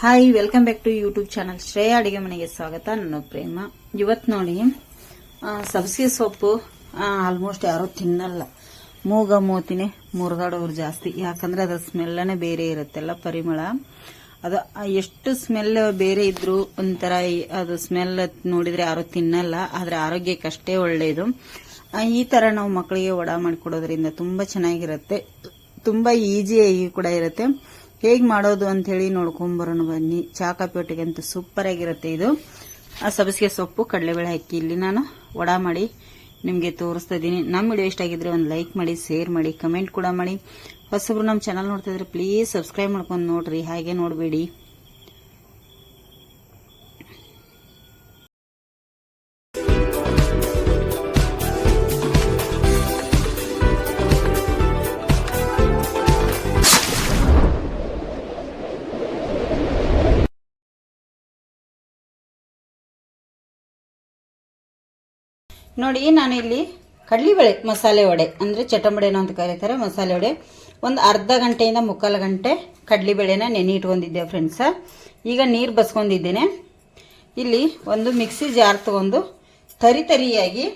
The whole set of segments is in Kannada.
Hi welcome back to YouTube channel Shreya ಅಡಿಗೆ ಮನೆಗೆ ಸ್ವಾಗತ. ನನ್ನ ಪ್ರೇಮ. ಇವತ್ತು ನೋಡಿ ಸಬ್ಸಿಗೆ ಸೊಪ್ಪು ಆಲ್ಮೋಸ್ಟ್ ಯಾರೂ ತಿನ್ನಲ್ಲ. ಮೂಗ ಮೂತಿನೇ ಮುರಿದಾಡೋರು ಜಾಸ್ತಿ. ಯಾಕಂದ್ರೆ ಅದ್ರ ಸ್ಮೆಲ್ಲನೇ ಬೇರೆ ಇರುತ್ತಲ್ಲ ಪರಿಮಳ. ಅದು ಎಷ್ಟು ಸ್ಮೆಲ್ ಬೇರೆ ಇದ್ರು ಒಂಥರ ಅದು ಸ್ಮೆಲ್ ನೋಡಿದ್ರೆ ಯಾರು ತಿನ್ನಲ್ಲ. ಆದ್ರೆ ಆರೋಗ್ಯಕ್ಕಷ್ಟೇ ಒಳ್ಳೆಯದು ಈ ತರ ನಾವು ಮಕ್ಕಳಿಗೆ ಒಡ ಮಾಡಿಕೊಡೋದ್ರಿಂದ ತುಂಬಾ ಚೆನ್ನಾಗಿರುತ್ತೆ. ತುಂಬಾ ಈಸಿಯಾಗಿ ಕೂಡ ಇರುತ್ತೆ. ಹೇಗ್ ಮಾಡೋದು ಅಂತ ಹೇಳಿ ನೋಡ್ಕೊಂಬರೋಣ ಬನ್ನಿ. ಚಾ ಅಂತ ಸೂಪರ್ ಆಗಿರುತ್ತೆ ಇದು. ಆ ಸಬ್ಸಿಗೆ ಸೊಪ್ಪು, ಕಡಲೆಬೇಳೆ ಹಾಕಿ ಇಲ್ಲಿ ನಾನು ವಡ ಮಾಡಿ ನಿಮಗೆ ತೋರಿಸ್ತಾ ಇದ್ದೀನಿ. ನಮ್ಮ ವಿಡಿಯೋ ಇಷ್ಟ ಆಗಿದ್ರೆ ಒಂದು ಲೈಕ್ ಮಾಡಿ, ಶೇರ್ ಮಾಡಿ, ಕಮೆಂಟ್ ಕೂಡ ಮಾಡಿ. ಹೊಸಬ್ರು ನಮ್ಮ ಚಾನಲ್ ನೋಡ್ತಾ ಇದ್ರೆ ಪ್ಲೀಸ್ ಸಬ್ಸ್ಕ್ರೈಬ್ ಮಾಡ್ಕೊಂಡು ನೋಡ್ರಿ. ಹಾಗೆ ನೋಡಬೇಡಿ. ನೋಡಿ ನಾನು ಇಲ್ಲಿ ಕಡಲಿಬೇಳೆ ಮಸಾಲೆ ವಡೆ, ಅಂದರೆ ಚಟಂಬಡೆನೋ ಅಂತ ಕರೀತಾರೆ, ಮಸಾಲೆ ವಡೆ. ಒಂದು ಅರ್ಧ ಗಂಟೆಯಿಂದ ಮುಕ್ಕಾಲು ಗಂಟೆ ಕಡಲಿಬೇಳೆನ ನೆನೆ ಇಟ್ಕೊಂಡಿದ್ದೆ ಫ್ರೆಂಡ್ಸ ಈಗ ನೀರು ಬಸ್ಕೊಂಡಿದ್ದೇನೆ. ಇಲ್ಲಿ ಒಂದು ಮಿಕ್ಸಿ ಜಾರ್ ತಗೊಂಡು ತರಿ ತರಿಯಾಗಿ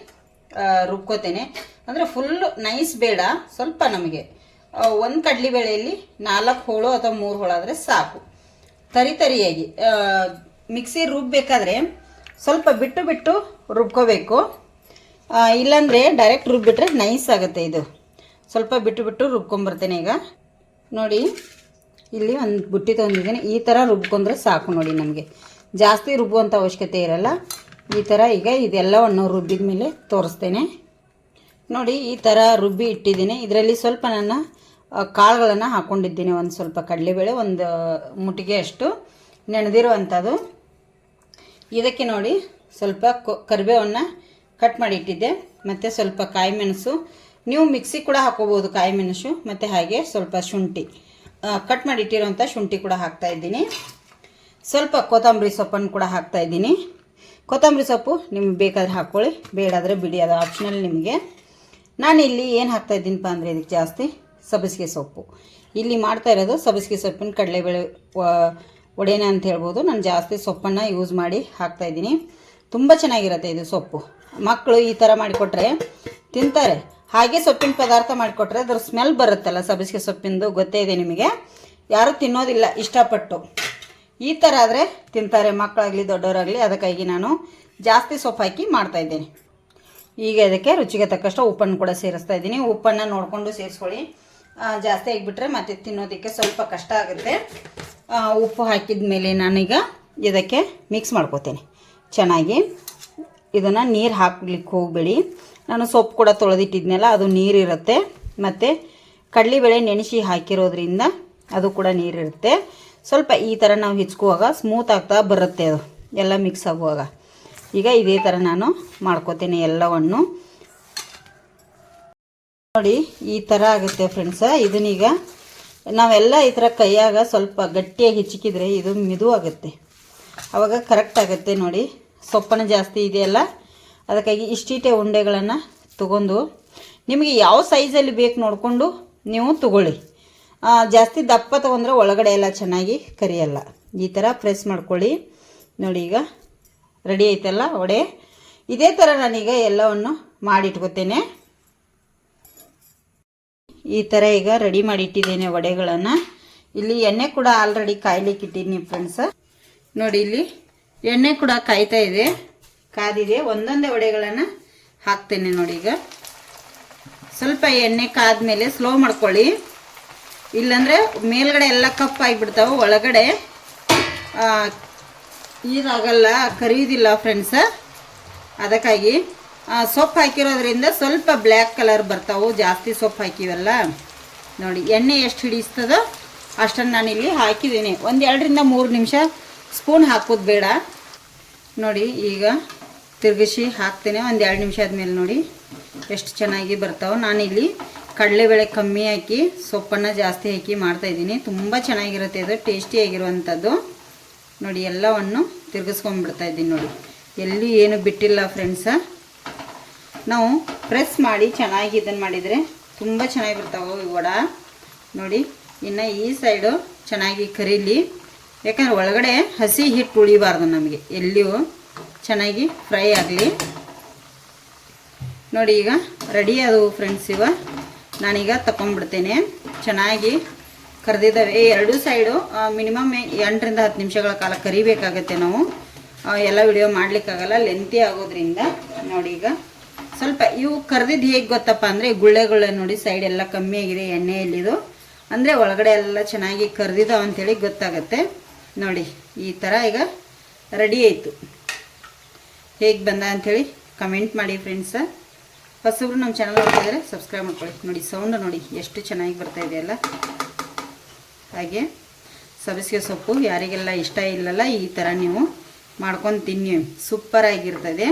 ರುಬ್ಕೋತೇನೆ. ಅಂದರೆ ಫುಲ್ಲು ನೈಸ್ ಬೇಡ, ಸ್ವಲ್ಪ ನಮಗೆ. ಒಂದು ಕಡಲಿಬೇಳೆಯಲ್ಲಿ ನಾಲ್ಕು ಹೋಳು ಅಥವಾ ಮೂರು ಹೋಳು ಆದರೆ ಸಾಕು. ತರಿ ತರಿಯಾಗಿ ಮಿಕ್ಸಿ ರುಬ್ಬೇಕಾದ್ರೆ ಸ್ವಲ್ಪ ಬಿಟ್ಟು ಬಿಟ್ಟು ರುಬ್ಕೋಬೇಕು. ಇಲ್ಲಾಂದ್ರೆ ಡೈರೆಕ್ಟ್ ರುಬ್ಬಿಟ್ರೆ ನೈಸ್ ಆಗುತ್ತೆ ಇದು. ಸ್ವಲ್ಪ ಬಿಟ್ಟು ಬಿಟ್ಟು ರುಬ್ಕೊಂಬರ್ತೇನೆ ಈಗ. ನೋಡಿ, ಇಲ್ಲಿ ಒಂದು ಬುಟ್ಟಿ ತೊಗೊಂಡಿದ್ದೀನಿ. ಈ ಥರ ರುಬ್ಕೊಂಡ್ರೆ ಸಾಕು ನೋಡಿ ನಮಗೆ. ಜಾಸ್ತಿ ರುಬ್ಬುವಂಥ ಅವಶ್ಯಕತೆ ಇರಲ್ಲ. ಈ ಥರ ಈಗ ಇದೆಲ್ಲವನ್ನು ರುಬ್ಬಿದ ಮೇಲೆ ತೋರಿಸ್ತೇನೆ. ನೋಡಿ, ಈ ಥರ ರುಬ್ಬಿ ಇಟ್ಟಿದ್ದೀನಿ. ಇದರಲ್ಲಿ ಸ್ವಲ್ಪ ನಾನು ಕಾಳುಗಳನ್ನು ಹಾಕ್ಕೊಂಡಿದ್ದೀನಿ ಒಂದು ಸ್ವಲ್ಪ ಕಡಲೆಬೇಳೆ, ಒಂದು ಮುಟ್ಟಿಗೆ ಅಷ್ಟು ನೆನೆದಿರುವಂಥದ್ದು ಇದಕ್ಕೆ ನೋಡಿ ಸ್ವಲ್ಪ ಕರಿಬೇವನ್ನು ಕಟ್ ಮಾಡಿ ಇಟ್ಟಿದ್ದೆ. ಮತ್ತು ಸ್ವಲ್ಪ ಕಾಯಿ ಮೆಣಸು. ನೀವು ಮಿಕ್ಸಿ ಕೂಡ ಹಾಕೋಬೋದು ಕಾಯಿ ಮೆಣಸು, ಮತ್ತು ಹಾಗೆ ಸ್ವಲ್ಪ ಶುಂಠಿ. ಕಟ್ ಮಾಡಿ ಇಟ್ಟಿರುವಂತ ಶುಂಠಿ ಕೂಡ ಹಾಕ್ತಾ ಇದ್ದೀನಿ. ಸ್ವಲ್ಪ ಕೊತ್ತಂಬರಿ ಸೊಪ್ಪನ್ನು ಕೂಡ ಹಾಕ್ತಾ ಇದ್ದೀನಿ. ಕೊತ್ತಂಬರಿ ಸೊಪ್ಪು ನಿಮ್ಗೆ ಬೇಕಾದ್ರೆ ಹಾಕ್ಕೊಳ್ಳಿ ಬೇಡಾದರೆ ಬಿಡಿ, ಅದು ಆಪ್ಷನಲ್ ನಿಮಗೆ. ನಾನು ಇಲ್ಲಿ ಏನು ಹಾಕ್ತಾ ಇದ್ದೀನಪ್ಪ ಅಂದರೆ ಇದಕ್ಕೆ ಜಾಸ್ತಿ ಸಬ್ಬಸಿಗೆ ಸೊಪ್ಪು. ಇಲ್ಲಿ ಮಾಡ್ತಾ ಇರೋದು ಸಬ್ಬಸಿಗೆ ಸೊಪ್ಪಿನ ಕಡಲೆಬೇಳೆ ಒಡೆನ ಅಂತ ಹೇಳ್ಬೋದು. ನಾನು ಜಾಸ್ತಿ ಸೊಪ್ಪನ್ನು ಯೂಸ್ ಮಾಡಿ ಹಾಕ್ತಾ ಇದ್ದೀನಿ. ತುಂಬ ಚೆನ್ನಾಗಿರುತ್ತೆ ಇದು ಸೊಪ್ಪು. ಮಕ್ಕಳು ಈ ಥರ ಮಾಡಿಕೊಟ್ರೆ ತಿಂತಾರೆ. ಹಾಗೆ ಸೊಪ್ಪಿನ ಪದಾರ್ಥ ಮಾಡಿಕೊಟ್ರೆ ಅದ್ರ ಸ್ಮೆಲ್ ಬರುತ್ತಲ್ಲ ಸಬ್ಬಸಿಗೆ ಸೊಪ್ಪಿಂದು ಗೊತ್ತೇ ಇದೆ ನಿಮಗೆ. ಯಾರೂ ತಿನ್ನೋದಿಲ್ಲ, ಇಷ್ಟಪಟ್ಟು. ಈ ಥರ ಆದರೆ ತಿಂತಾರೆ ಮಕ್ಕಳಾಗಲಿ ದೊಡ್ಡವರಾಗಲಿ, ಅದಕ್ಕಾಗಿ ನಾನು ಜಾಸ್ತಿ ಸೊಪ್ಪು ಹಾಕಿ ಮಾಡ್ತಾ ಇದ್ದೇನೆ. ಈಗ ಇದಕ್ಕೆ ರುಚಿಗೆ ತಕ್ಕಷ್ಟು ಉಪ್ಪನ್ನು ಕೂಡ ಸೇರಿಸ್ತಾ ಇದ್ದೀನಿ. ಉಪ್ಪನ್ನು ನೋಡಿಕೊಂಡು ಸೇರಿಸ್ಕೊಳ್ಳಿ. ಜಾಸ್ತಿ ಆಗಿಬಿಟ್ರೆ ಮತ್ತೆ ತಿನ್ನೋದಕ್ಕೆ ಸ್ವಲ್ಪ ಕಷ್ಟ ಆಗುತ್ತೆ. ಉಪ್ಪು ಹಾಕಿದ ಮೇಲೆ ನಾನೀಗ ಇದಕ್ಕೆ ಮಿಕ್ಸ್ ಮಾಡ್ಕೋತೇನೆ. ಚೆನ್ನಾಗಿ. ಇದನ್ನು ನೀರು ಹಾಕ್ಲಿಕ್ಕೆ ಹೋಗಬೇಡಿ. ನಾನು ಸೊಪ್ಪು ಕೂಡ ತೊಳೆದಿಟ್ಟಿದ್ನಲ್ಲ, ಅದು ನೀರಿರುತ್ತೆ. ಮತ್ತು ಕಡಲೆಬೇಳೆ ನೆನೆಸಿ ಹಾಕಿರೋದ್ರಿಂದ ಅದು ಕೂಡ ನೀರಿರುತ್ತೆ. ಸ್ವಲ್ಪ ಈ ಥರ ನಾವು ಹಿಚ್ಕುವಾಗ ಸ್ಮೂತ್ ಆಗ್ತಾ ಬರುತ್ತೆ ಅದು. ಎಲ್ಲ ಮಿಕ್ಸ್ ಆಗುವಾಗ. ಈಗ ಇದೇ ಥರ ನಾನು ಮಾಡ್ಕೋತೀನಿ ಎಲ್ಲವನ್ನು. ನೋಡಿ, ಈ ಥರ ಆಗುತ್ತೆ ಫ್ರೆಂಡ್ಸ. ಇದನ್ನೀಗ ನಾವೆಲ್ಲ ಈ ಥರ ಕೈಯಾಗ ಸ್ವಲ್ಪ ಗಟ್ಟಿಯಾಗಿ ಹಿಚ್ಕಿದ್ರೆ ಇದು ಮಿದು ಆಗುತ್ತೆ. ಅವಾಗ ಕರೆಕ್ಟ್ ಆಗುತ್ತೆ ನೋಡಿ. ಸೊಪ್ಪನ ಜಾಸ್ತಿ ಇದೆಯಲ್ಲ, ಅದಕ್ಕಾಗಿ ಇಷ್ಟೀಟೆ ಉಂಡೆಗಳನ್ನು ತಗೊಂಡು, ನಿಮಗೆ ಯಾವ ಸೈಜಲ್ಲಿ ಬೇಕು ನೋಡಿಕೊಂಡು ನೀವು ತಗೊಳ್ಳಿ. ಜಾಸ್ತಿ ದಪ್ಪ ತೊಗೊಂಡ್ರೆ ಒಳಗಡೆ ಎಲ್ಲ ಚೆನ್ನಾಗಿ ಕರಿಯಲ್ಲ. ಈ ಥರ ಪ್ರೆಸ್ ಮಾಡ್ಕೊಳ್ಳಿ. ನೋಡಿ ಈಗ ರೆಡಿ ಐತಲ್ಲ ಒಡೆ ಇದೇ ಥರ ನಾನೀಗ ಎಲ್ಲವನ್ನು ಮಾಡಿಟ್ಕೋತೇನೆ. ಈ ಥರ ಈಗ ರೆಡಿ ಮಾಡಿ ಇಟ್ಟಿದ್ದೇನೆ ವಡೆಗಳನ್ನು. ಇಲ್ಲಿ ಎಣ್ಣೆ ಕೂಡ ಆಲ್ರೆಡಿ ಕಾಯ್ಲಿಕ್ಕೆ ಇಟ್ಟಿದ್ದೀನಿ ಫ್ರೆಂಡ್ಸ್ ನೋಡಿ ಇಲ್ಲಿ ಎಣ್ಣೆ ಕೂಡ ಕಾಯ್ತಾ ಇದೆ. ಕಾದಿದೆ. ಒಂದೊಂದೇ ವಡೆಗಳನ್ನು ಹಾಕ್ತೇನೆ ನೋಡಿ ಈಗ. ಸ್ವಲ್ಪ ಎಣ್ಣೆ ಕಾದ್ಮೇಲೆ ಸ್ಲೋ ಮಾಡ್ಕೊಳ್ಳಿ. ಇಲ್ಲಾಂದರೆ ಮೇಲ್ಗಡೆ ಎಲ್ಲ ಕಪ್ಪಾಗಿಬಿಡ್ತಾವೆ ಒಳಗಡೆ ಇದಾಗಲ್ಲ, ಕರಿಯೋದಿಲ್ಲ ಫ್ರೆಂಡ್ಸ ಅದಕ್ಕಾಗಿ ಸೊಪ್ಪು ಹಾಕಿರೋದ್ರಿಂದ ಸ್ವಲ್ಪ ಬ್ಲ್ಯಾಕ್ ಕಲರ್ ಬರ್ತಾವೆ. ಜಾಸ್ತಿ ಸೊಪ್ಪು ಹಾಕಿವಲ್ಲ. ನೋಡಿ, ಎಣ್ಣೆ ಎಷ್ಟು ಹಿಡಿಸ್ತದೋ ಅಷ್ಟನ್ನು ನಾನಿಲ್ಲಿ ಹಾಕಿದ್ದೀನಿ. ಒಂದು ಎರಡರಿಂದ ಮೂರು ನಿಮಿಷ ಸ್ಪೂನ್ ಹಾಕೋದು ಬೇಡ. ನೋಡಿ, ಈಗ ತಿರುಗಿಸಿ ಹಾಕ್ತೇನೆ. ಒಂದು ಎರಡು ನಿಮಿಷ ಆದಮೇಲೆ ನೋಡಿ ಎಷ್ಟು ಚೆನ್ನಾಗಿ ಬರ್ತಾವೆ. ನಾನಿಲ್ಲಿ ಕಡಲೆಬೇಳೆ ಕಮ್ಮಿ ಹಾಕಿ, ಸೊಪ್ಪನ್ನು ಜಾಸ್ತಿ ಹಾಕಿ ಮಾಡ್ತಾಯಿದ್ದೀನಿ ತುಂಬ ಚೆನ್ನಾಗಿರುತ್ತೆ ಅದು ಟೇಸ್ಟಿಯಾಗಿರುವಂಥದ್ದು ನೋಡಿ, ಎಲ್ಲವನ್ನು ತಿರ್ಗಿಸ್ಕೊಂಡ್ಬಿಡ್ತಾ ಇದ್ದೀನಿ ನೋಡಿ. ಎಲ್ಲಿ ಏನು ಬಿಟ್ಟಿಲ್ಲ ಫ್ರೆಂಡ್ಸ. ನಾವು ಪ್ರೆಸ್ ಮಾಡಿ ಚೆನ್ನಾಗಿ ಇದನ್ನು ಮಾಡಿದರೆ ತುಂಬ ಚೆನ್ನಾಗಿ ಬರ್ತಾವೆ ಈ ವಡ. ನೋಡಿ, ಇನ್ನು ಈ ಸೈಡು ಚೆನ್ನಾಗಿ ಕರೀಲಿ. ಯಾಕಂದ್ರೆ ಒಳಗಡೆ ಹಸಿ ಹಿಟ್ಟು ಉಳಿಬಾರ್ದು ನಮಗೆ. ಎಲ್ಲಿಯೂ ಚೆನ್ನಾಗಿ ಫ್ರೈ ಆಗಲಿ. ನೋಡಿ ಈಗ ರೆಡಿ ಅದು ಫ್ರೆಂಡ್ಸ್ ಇವ. ನಾನೀಗ ತಗೊಂಡ್ಬಿಡ್ತೇನೆ ಚೆನ್ನಾಗಿ ಕರೆದಿದ್ದಾವೆ. ಎರಡು ಸೈಡು ಮಿನಿಮಮ್ ಎಂಟರಿಂದ ಹತ್ತು ನಿಮಿಷಗಳ ಕಾಲ ಕರಿಬೇಕಾಗತ್ತೆ ನಾವು. ಎಲ್ಲ ವಿಡಿಯೋ ಮಾಡಲಿಕ್ಕಾಗಲ್ಲ ಲೆಂತಿ ಆಗೋದ್ರಿಂದ. ನೋಡಿ ಈಗ ಸ್ವಲ್ಪ ಇವು ಕರೆದಿದ್ದು ಹೇಗೆ ಗೊತ್ತಪ್ಪ ಅಂದರೆ ಗುಳ್ಳೆ ಗುಳ್ಳೆ ನೋಡಿ ಸೈಡ್ ಎಲ್ಲ ಕಮ್ಮಿ ಆಗಿದೆ ಎಣ್ಣೆಯಲ್ಲಿದು ಅಂದರೆ ಒಳಗಡೆ ಎಲ್ಲ ಚೆನ್ನಾಗಿ ಕರೆದಿದ್ದಾವೆ ಅಂಥೇಳಿ ಗೊತ್ತಾಗತ್ತೆ. ನೋಡಿ, ಈ ಥರ ಈಗ ರೆಡಿ ಆಯಿತು. ಹೇಗೆ ಬಂದ ಅಂಥೇಳಿ ಕಮೆಂಟ್ ಮಾಡಿ ಫ್ರೆಂಡ್ಸ ಹೊಸಬ್ರು ನಮ್ಮ ಚಾನಲ್ ನೋಡ್ತಿದ್ರೆ ಸಬ್ಸ್ಕ್ರೈಬ್ ಮಾಡ್ಕೊಳ್ಳಿ. ನೋಡಿ ಸೌಂಡ್ ನೋಡಿ ಎಷ್ಟು ಚೆನ್ನಾಗಿ ಬರ್ತಾ ಇದೆಯಲ್ಲ ಹಾಗೆ, ಸಬ್ಸಿಗೆ ಸೊಪ್ಪು ಯಾರಿಗೆಲ್ಲ ಇಷ್ಟ ಇಲ್ಲಲ್ಲ, ಈ ಥರ ನೀವು ಮಾಡ್ಕೊಂಡು ತಿನ್ನಿ. ಸೂಪರ್ ಆಗಿರ್ತದೆ.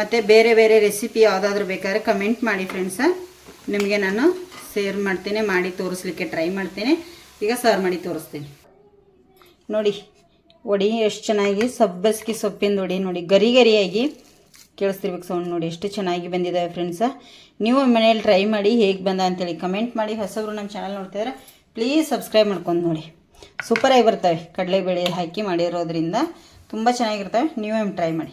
ಮತ್ತು ಬೇರೆ ಬೇರೆ ರೆಸಿಪಿ ಯಾವುದಾದ್ರೂ ಬೇಕಾದ್ರೆ ಕಮೆಂಟ್ ಮಾಡಿ ಫ್ರೆಂಡ್ಸ ನಿಮಗೆ ನಾನು ಸೇರ್ ಮಾಡ್ತೀನಿ, ಮಾಡಿ ತೋರಿಸ್ಲಿಕ್ಕೆ ಟ್ರೈ ಮಾಡ್ತೀನಿ. ಈಗ ಸರ್ವ್ ಮಾಡಿ ತೋರಿಸ್ತೀನಿ. ನೋಡಿ ವಡಿ ಎಷ್ಟು ಚೆನ್ನಾಗಿ ಸಬ್ಬಸ್ಗಿ ಸೊಪ್ಪಿಂದ ವಡಿ ನೋಡಿ ಗರಿ ಗರಿಯಾಗಿ ಕೇಳಿಸ್ತಿರ್ಬೇಕು ಸೌಂಡ್ ನೋಡಿ, ಎಷ್ಟು ಚೆನ್ನಾಗಿ ಬಂದಿದ್ದಾವೆ ಫ್ರೆಂಡ್ಸ ನೀವು ಮನೇಲಿ ಟ್ರೈ ಮಾಡಿ ಹೇಗೆ ಬಂದ ಅಂತೇಳಿ ಕಮೆಂಟ್ ಮಾಡಿ. ಹೊಸಬ್ರು ನಮ್ಮ ಚಾನಲ್ ನೋಡ್ತಿದ್ರೆ ಪ್ಲೀಸ್ ಸಬ್ಸ್ಕ್ರೈಬ್ ಮಾಡ್ಕೊಂಡು ನೋಡಿ. ಸೂಪರಾಗಿ ಬರ್ತವೆ ಕಡಲೆಬೇಳೆ ಹಾಕಿ ಮಾಡಿರೋದ್ರಿಂದ ತುಂಬ ಚೆನ್ನಾಗಿರ್ತವೆ. ನೀವೇ ಟ್ರೈ ಮಾಡಿ.